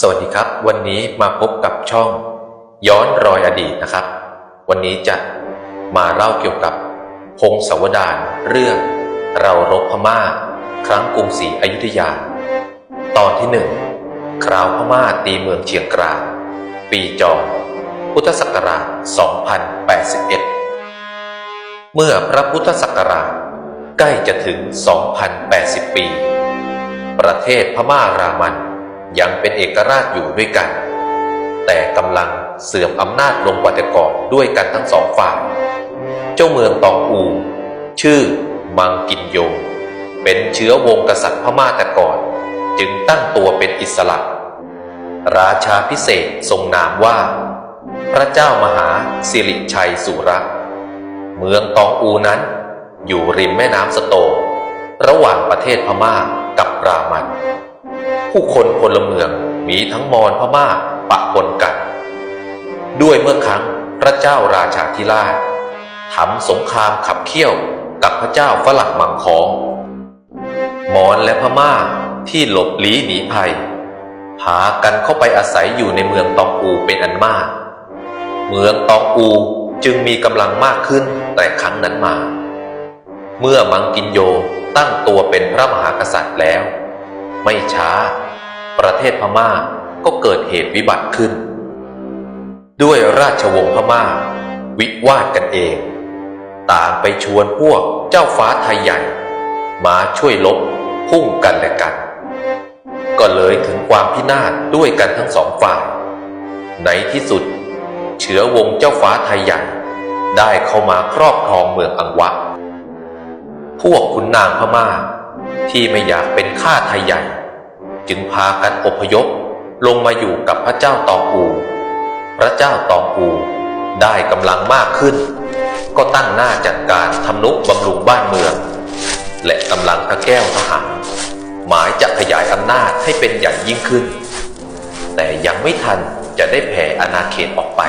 สวัสดีครับ วันนี้มาพบกับช่อง ย้อนรอยอดีตนะครับ วันนี้จะมาเล่าเกี่ยวกับพงศาวดารเรื่องเรารบพม่า ครั้งกรุงศรีอยุธยา ตอนที่หนึ่งคราวพม่าตีเมืองเชียงกรานปีจอพุทธศักราช 2081 เมื่อพระพุทธศักราชใกล้จะถึง 2080 ปี ประเทศพม่ารามัน ยังเป็นเอกราชอยู่ด้วยกัน แต่กำลังเสื่อมอำนาจลงกว่าแต่ก่อนด้วยกันทั้งสองฝ่าย เจ้าเมืองตองอู ชื่อมังกินโย เป็นเชื้อวงกษัตริย์พม่าแต่ก่อน จึงตั้งตัวเป็นอิสระราชาพิเศษทรงนามว่า พระเจ้ามหาสิริชัยสุรเมืองตองอูนั้น อยู่ริมแม่น้ำสโต ระหว่างประเทศพม่า รามัน ผู้คนพลเมืองมีทั้งมอญพม่าปะปนกัน ด้วยเมื่อครั้งพระเจ้าราชาธิราชทำสงครามขับเคี่ยวกับพระเจ้าฝรั่งมังคอง มอญและพม่าที่หลบลี้หนีภัย พากันเข้าไปอาศัยอยู่ในเมืองตองอูเป็นอันมาก เมืองตองอูจึงมีกำลังมากขึ้นแต่ครั้งนั้นมา เมื่อมังกินโย ตั้งตัวเป็นพระมหากษัตริย์แล้ว ไม่ช้า ประเทศพม่าก็เกิดเหตุวิบัติขึ้น ด้วยราชวงศ์พม่า วิวาทกันเอง ต่างไปชวนพวกเจ้าฟ้าไทยใหญ่ มาช่วยลบพุ่งกันและกัน ก็เลยถึงความพินาศด้วยกันทั้งสองฝ่ายในที่สุด เชื้อวงเจ้าฟ้าไทยใหญ่ ได้เข้ามาครอบครองเมืองอังวะ พวกขุนนางพม่า ที่ไม่อยากเป็นข้าไทยใหญ่ จึงพากันอพยพลงมาอยู่กับพระเจ้าตองอูพระเจ้าตองอูได้กำลังมากขึ้น ก็ตั้งหน้าจัดการทำนุบำรุงบ้านเมือง และกำลังพระแก้วทหารหมายจะขยายอำนาจให้เป็นใหญ่ยิ่งขึ้น แต่ยังไม่ทันจะได้แผ่อาณาเขตออกไป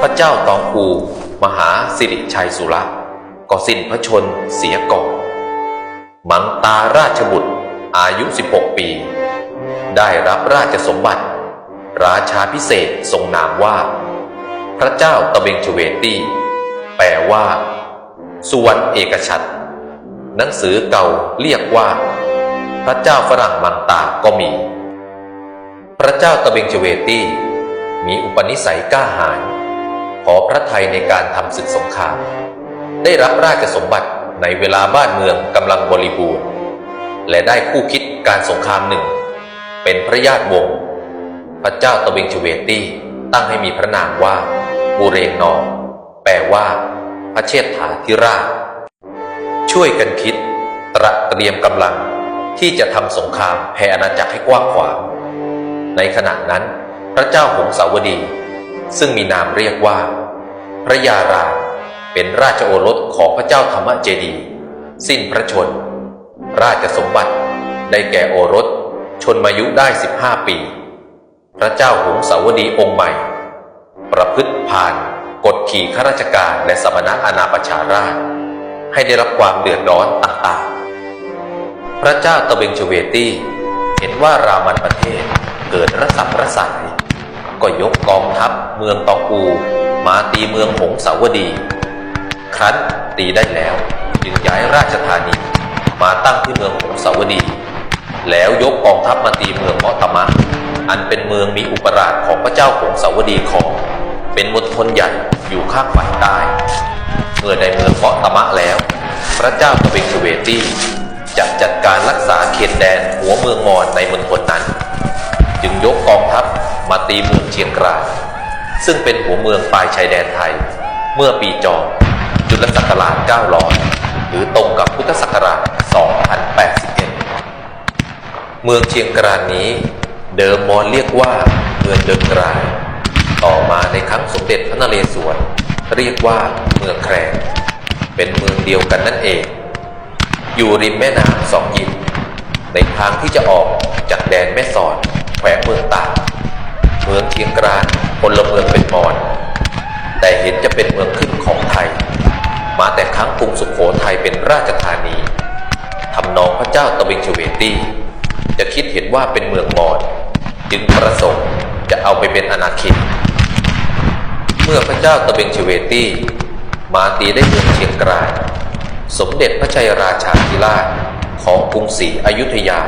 พระเจ้าตองอูมหาสิริชัยสุร ก็สิ้นพระชนเสียก่อน มังตาราชบุตรอายุ 16 ปี ได้รับราชสมบัติ ราชาพิเศษทรงนามว่า พระเจ้าตะเบงชเวตีแปลว่า สุวรรณเอกชัดหนังสือเก่าเรียกว่า พระเจ้าฝรั่งมังตาก็มี พระเจ้าตะเบงชเวตีมีอุปนิสัยกล้าหาญขอพระไทยในการทำศึกสงคราม ได้รับราชสมบัติในเวลาบ้านเมืองกำลังบริบูรณ์ และได้คู่คิดการสงครามหนึ่ง เป็นพระญาติวงศ์พระเจ้าตะเวงชเวตี้ตั้งให้มีพระนามว่าบูเรงนองแปลว่า พระเชษฐาธิราช ช่วยกันคิด ตระเตรียมกำลังที่จะทำสงครามแผ่อาณาจักรให้กว้างขวางในขณะนั้น พระเจ้าหงสาวดี ซึ่งมีนามเรียกว่า พระยาราม เป็นราชโอรสของพระเจ้าธรรมเจดี สิ้นพระชน ราชสมบัติได้แก่โอรสชนมายุได้ 15 ปี พระเจ้าหงสาวดีองค์ใหม่ ประพฤติผ่านกดขี่ข้าราชการและสมณะอาณาประชาราช ให้ได้รับความเดือดร้อนต่างๆ พระเจ้าตะเบงชเวตี้ เห็นว่ารามันประเทศเกิดระสับระสาย ก็ยกกองทัพเมืองตองอู มาตีเมืองหงสาวดี รั้นตีได้แล้ว จึงย้ายราชธานีมาตั้งที่เมืองหงสาวดี แล้วยกกองทัพมาตีเมืองมอตมะ อันเป็นเมืองมีอุปราชของพระเจ้าหงสาวดีของ เป็นมณฑลใหญ่อยู่ข้างฝ่ายใต้ เมื่อได้เมืองมอตมะแล้ว พระเจ้าตะเบงชเวตี้จะจัดการรักษาเขตแดนหัวเมืองมอญในมณฑลนั้น จึงยกกองทัพมาตีเมืองเชียงกรายซึ่งเป็นหัวเมืองปลายชายแดนไทย เมื่อปีจอ จุลศักราช 900 หรือตรงกับพุทธศักราช 2081 เมืองเชียงกรานนี้เดิมมอญเรียกว่าเมืองเดินกรายต่อมาในครั้งสมเด็จพระนเรศวรเรียกว่าเมืองแครงเป็นเมืองเดียวกันนั่นเอง อยู่ริมแม่น้ำสองยินในทางที่จะออกจากแดนแม่สอดแขวงเมืองตากเมืองเชียงกรานพลเมืองเป็นมอญแต่เห็นจะเป็นเมืองขึ้นของไทย มาแต่ครั้งกรุงสุขโขทัยเป็นราชธานีทำนองพระเจ้าตะเบงเวตีจะคิดเห็นว่าเป็นเมืองมอญจึงประสงค์จะเอาไปเป็นอาณาเขตเมื่อพระเจ้าตะเบงเวตีมาตีได้เมืองเชียงกราย สมเด็จพระชัยราชาธิราชของกรุงศรีอยุธยา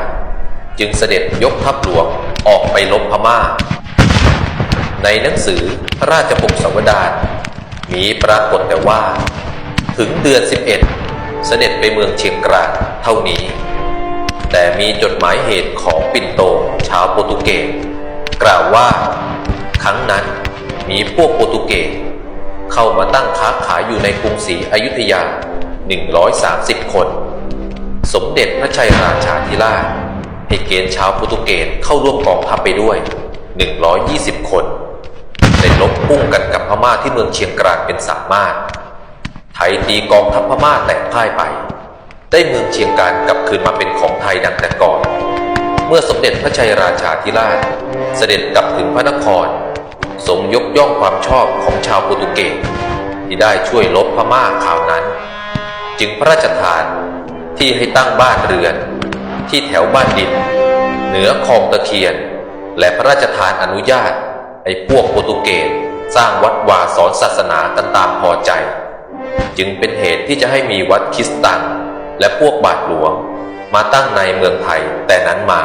จึงเสด็จยกทัพหลวงออกไปลบพม่า ในหนังสือพระราชปกสวดารมีปรากฏแต่ว่า ถึงเดือน 11 เสด็จไปเมืองเชียงกรานเท่านี้ แต่มีจดหมายเหตุของปิ่นโตชาวโปรตุเกสกล่าวว่า ครั้งนั้นมีพวกโปรตุเกสเข้ามาตั้งค้าขายอยู่ในกรุงศรีอยุธยา 130 คน สมเด็จพระชัยราชาธิราชให้เกณฑ์ชาวโปรตุเกสเข้าร่วมกองทัพไปด้วย 120 คนได้ลบพุ่งกันกับพม่าที่เมืองเชียงกรานเป็นสามารถ ไทยตีกองทัพพม่าแตกพ่ายไป ได้เมืองเชียงกานกลับคืนมาเป็นของไทยดังแต่ก่อน เมื่อสมเด็จพระชัยราชาธิราช เสด็จกลับถึงพระนครทรงยกย่องความชอบของชาวโปรตุเกสที่ได้ช่วยลบพม่าข่าวนั้น จึงพระราชทานที่ให้ตั้งบ้านเรือน ที่แถวบ้านดิน เหนือคลองตะเคียน และพระราชทานอนุญาตให้พวกโปรตุเกสสร้างวัดวาสอนศาสนากันตามพอใจ จึงเป็นเหตุที่จะให้มีวัดคิสตัน และพวกบาทหลวง มาตั้งในเมืองไทยแต่นั้นมา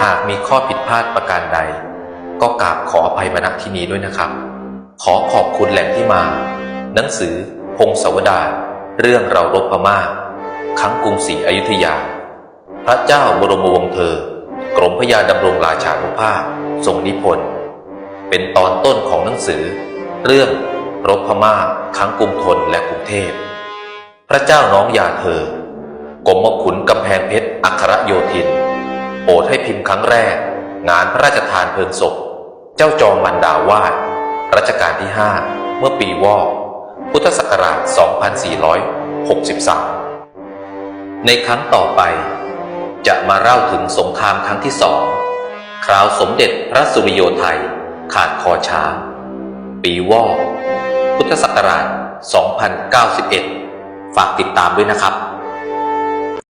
หากมีข้อผิดพลาดประการใด ก็กราบขออภัยมาณที่นี้ด้วยนะครับ ขอขอบคุณแหล่งที่มา หนังสือ พงศาวดารเรื่องเรารบพม่าครั้งกรุงศรีอยุธยา พระเจ้าบรมวงศ์เธอ กรมพระยาดำรงราชานุภาพทรงนิพนธ์เป็นตอนต้นของหนังสือ เรื่อง รบพม่าครั้งกรุงธนและกรุงเทพ พระเจ้าน้องยาเธอกรมขุนกำแพงเพชรอัครโยธินโปรดให้พิมพ์ครั้งแรก งานพระราชทานเพลิงศพ เจ้าจอมมันดาวาดรัชกาลที่ 5 เมื่อปีวอกพุทธศักราช 2463 ในครั้งต่อไป จะมาเล่าถึงสงครามครั้งที่สองคราวสมเด็จพระสุริโยไทย ขาดคอช้าง ปีวอก พุทธศักราช 2091 ฝากติดตามด้วยนะครับ